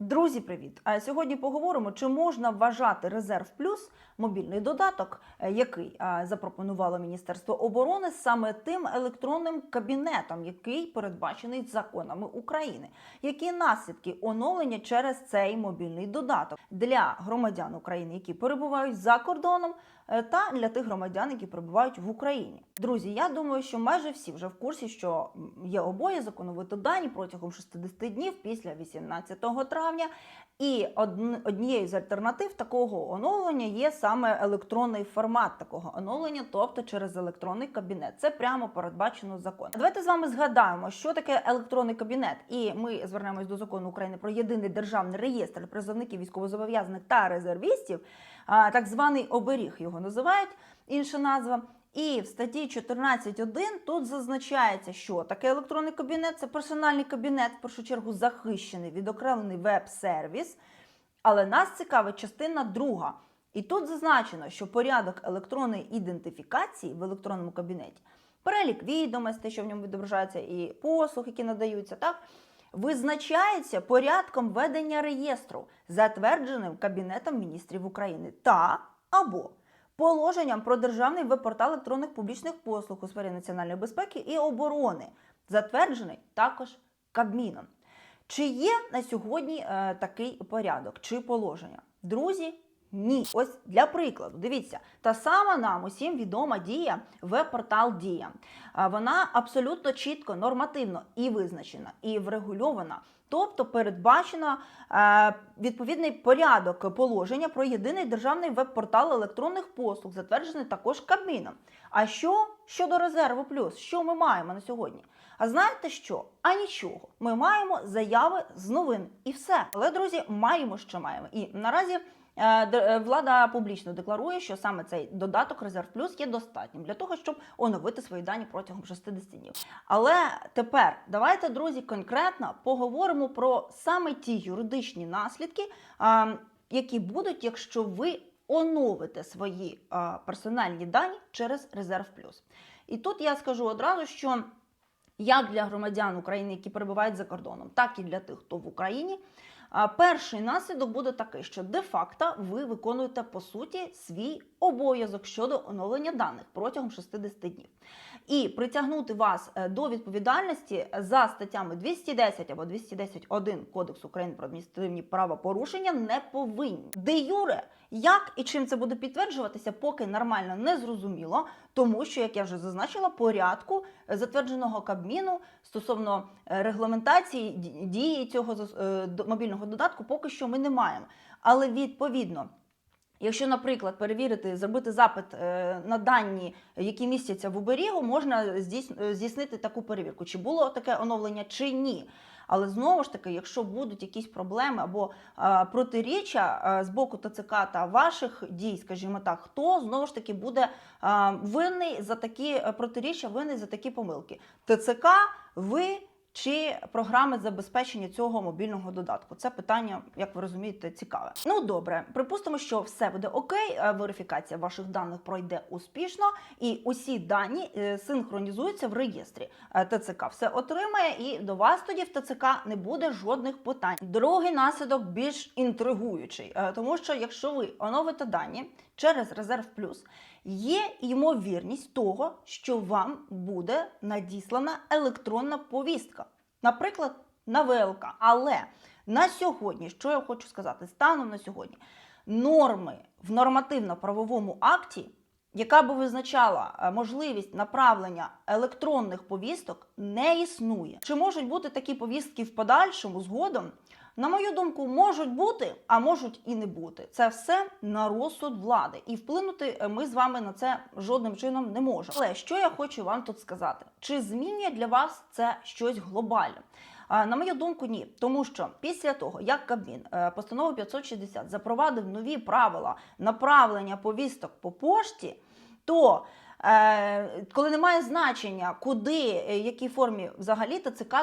Друзі, привіт! А сьогодні поговоримо, чи можна вважати резерв плюс мобільний додаток, е, який запропонувало Міністерство оборони саме тим електронним кабінетом, який передбачений законами України. Які наслідки оновлення через цей мобільний додаток для громадян України, які перебувають за кордоном, е, та для тих громадян, які перебувають в Україні? Друзі, я думаю, що майже всі вже в курсі, що є обов'язок оновити дані протягом 60 днів після 18 травня. І однією з альтернатив такого оновлення є саме електронний формат такого оновлення, тобто через електронний кабінет. Це прямо передбачено законом. Давайте з вами згадаємо, що таке електронний кабінет, і ми звернемось до закону України про єдиний державний реєстр призовників військовозобов'язаних та резервістів, так званий оберіг його називають інша назва. І в статті 14.1 тут зазначається, що таке електронний кабінет це персональний кабінет, в першу чергу захищений, відокремлений веб-сервіс. Але нас цікавить частина друга. І тут зазначено, що порядок електронної ідентифікації в електронному кабінеті, перелік відомостей, що в ньому відображаються, і послуг, які надаються, так, визначається порядком ведення реєстру, затвердженим Кабінетом міністрів України та або положенням про державний веб-портал електронних публічних послуг у сфері національної безпеки і оборони, затверджений також Кабміном. Чи є на сьогодні е, такий порядок чи положення? Друзі, ні. Ось для прикладу, дивіться, та сама нам усім відома дія веб-портал Дія. Вона абсолютно чітко, нормативно і визначена, і врегульована. Тобто передбачено е, відповідний порядок положення про єдиний державний веб-портал електронних послуг, затверджений також Кабміном. А що щодо резерву плюс? Що ми маємо на сьогодні? А знаєте що? А нічого. Ми маємо заяви з новин і все. Але, друзі, маємо, що маємо. І наразі влада публічно декларує, що саме цей додаток Резерв Плюс є достатнім для того, щоб оновити свої дані протягом 60 днів. Але тепер давайте, друзі, конкретно поговоримо про саме ті юридичні наслідки, які будуть, якщо ви оновите свої персональні дані через Резерв Плюс. І тут я скажу одразу, що як для громадян України, які перебувають за кордоном, так і для тих, хто в Україні. Перший наслідок буде такий, що де-факто ви виконуєте по суті свій обов'язок щодо оновлення даних протягом 60 днів. І притягнути вас е, до відповідальності за статтями 210 або 210.1 Кодексу України про адміністративні правопорушення не повинні. Де юре, як і чим це буде підтверджуватися, поки нормально не зрозуміло, тому що, як я вже зазначила, порядку е, затвердженого Кабміну стосовно е, регламентації дії цього е, мобільного додатку, поки що ми не маємо. Але відповідно. Якщо, наприклад, перевірити, зробити запит е, на дані, які містяться в оберігу, можна е, здійснити таку перевірку, чи було таке оновлення, чи ні. Але знову ж таки, якщо будуть якісь проблеми або протиріччя е, з боку ТЦК та ваших дій, скажімо так, хто знову ж таки буде винний за такі протиріччя, винний за такі помилки? ТЦК, ви чи програми забезпечення цього мобільного додатку? Це питання, як ви розумієте, цікаве. Ну добре, припустимо, що все буде окей. е, Верифікація ваших даних пройде успішно, і усі дані е, синхронізуються в реєстрі. Е, ТЦК все отримає, і до вас тоді в ТЦК не буде жодних питань. Другий наслідок більш інтригуючий, тому що якщо ви оновите дані через резерв плюс. Є ймовірність того, що вам буде надіслана електронна повістка, наприклад, на ВЛК. Але на сьогодні, що я хочу сказати, станом на сьогодні, норми в нормативно-правовому акті, яка би визначала е, можливість направлення електронних повісток, не існує. Чи можуть бути такі повістки в подальшому згодом? На мою думку, можуть бути, а можуть і не бути. Це все на розсуд влади, і вплинути е, ми з вами на це жодним чином не можемо. Але що я хочу вам тут сказати? Чи змінює для вас це щось глобальне? На мою думку, ні, тому що після того, як Кабмін е, постанову 560 запровадив нові правила направлення повісток по пошті, то е, коли немає значення, куди, якій формі взагалі ТЦК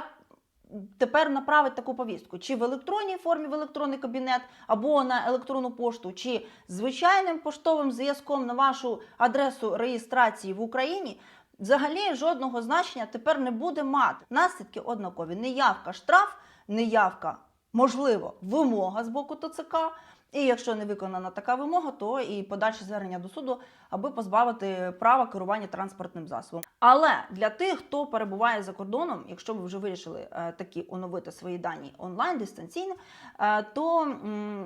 тепер направить таку повістку, чи в електронній формі в електронний кабінет, або на електронну пошту, чи звичайним поштовим зв'язком на вашу адресу реєстрації в Україні. Взагалі жодного значення тепер не буде мати. Наслідки однакові. Неявка штраф, неявка можливо вимога з боку ТЦК. І якщо не виконана така вимога, то і подальше звернення до суду, аби позбавити права керування транспортним засобом. Але для тих, хто перебуває за кордоном, якщо ви вже вирішили е, такі оновити свої дані онлайн дистанційно, е, то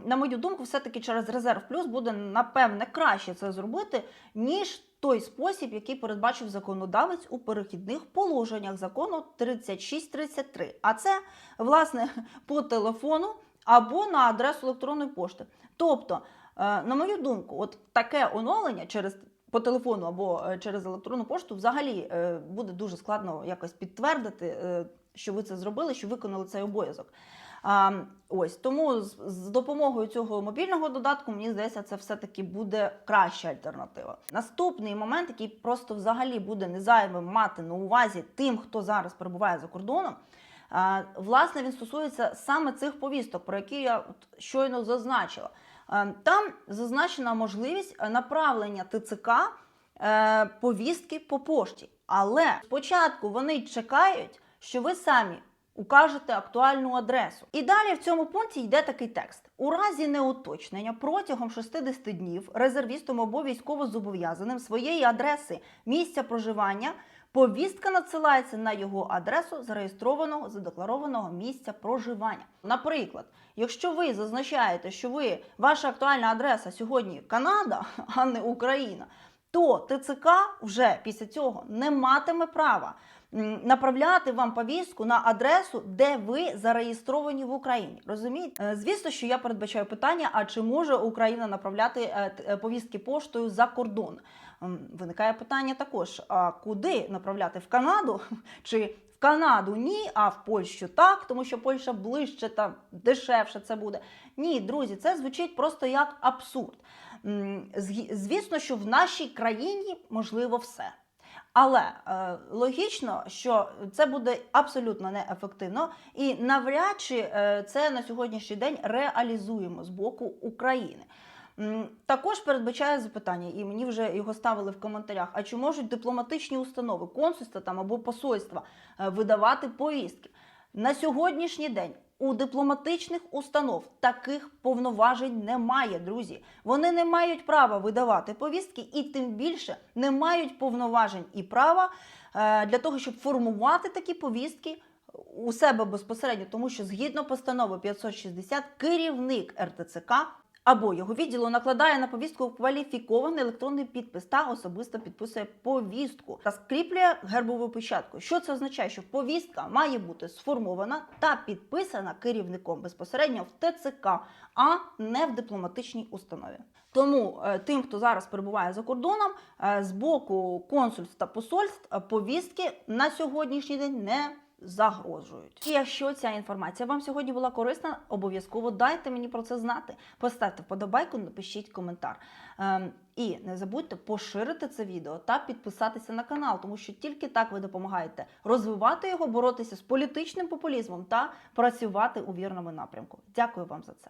на мою думку, все-таки через резерв плюс буде напевне краще це зробити, ніж той спосіб, який передбачив законодавець у перехідних положеннях закону 3633. А це власне по телефону або на адресу електронної пошти. Тобто, е, на мою думку, от таке оновлення через по телефону або е, через електронну пошту взагалі е, буде дуже складно якось підтвердити, що ви це зробили, що виконали цей обов'язок. А, ось тому з допомогою цього мобільного додатку, мені здається, це все-таки буде краща альтернатива. Наступний момент, який просто взагалі буде незайвим мати на увазі тим, хто зараз перебуває за кордоном. Власне, він стосується саме цих повісток, про які я щойно зазначила. Там зазначена можливість е, направлення ТЦК е, повістки по пошті. Але спочатку вони чекають, що ви самі укажете актуальну адресу. І далі в цьому пункті йде такий текст: у разі неуточнення протягом 60 днів резервістом або військовозобов'язаним своєї адреси місця проживання. Повістка надсилається на його адресу зареєстрованого задекларованого місця проживання. Наприклад, якщо ви зазначаєте, що ви ваша актуальна адреса сьогодні Канада, а не Україна, то ТЦК вже після цього не матиме права направляти вам повістку на адресу, де ви зареєстровані в Україні. Розумієте? Е, Звісно, що я передбачаю питання: а чи може Україна направляти е, е, повістки поштою за кордон? Виникає питання також: а куди направляти в Канаду? Чи в Канаду ні, а в Польщу так, тому що Польща ближче та дешевше це буде. Ні, друзі, це звучить просто як абсурд. Звісно, що в нашій країні можливо все. Але е, логічно, що це буде абсолютно неефективно, і навряд чи е, це на сьогоднішній день реалізуємо з боку України. Також передбачає запитання, і мені вже його ставили в коментарях: а чи можуть дипломатичні установи, консульства там або посольства е, видавати повістки? На сьогоднішній день у дипломатичних установ таких повноважень немає, друзі. Вони не мають права видавати повістки і тим більше не мають повноважень і права е, для того, щоб формувати такі повістки у себе безпосередньо, тому що згідно постанови 560 керівник РТЦК або його відділу накладає на повістку кваліфікований електронний підпис та особисто підписує повістку та скріплює гербову печатку. Що це означає? Що повістка має бути сформована та підписана керівником безпосередньо в ТЦК, а не в дипломатичній установі. Тому е, тим, хто зараз перебуває за кордоном, е, з боку консульств та посольств е, повістки на сьогоднішній день не загрожують. І якщо ця інформація вам сьогодні була корисна, обов'язково дайте мені про це знати. Поставте вподобайку, напишіть коментар. Ем, і не забудьте поширити це відео та підписатися на канал, тому що тільки так ви допомагаєте розвивати його, боротися з політичним популізмом та працювати у вірному напрямку. Дякую вам за це.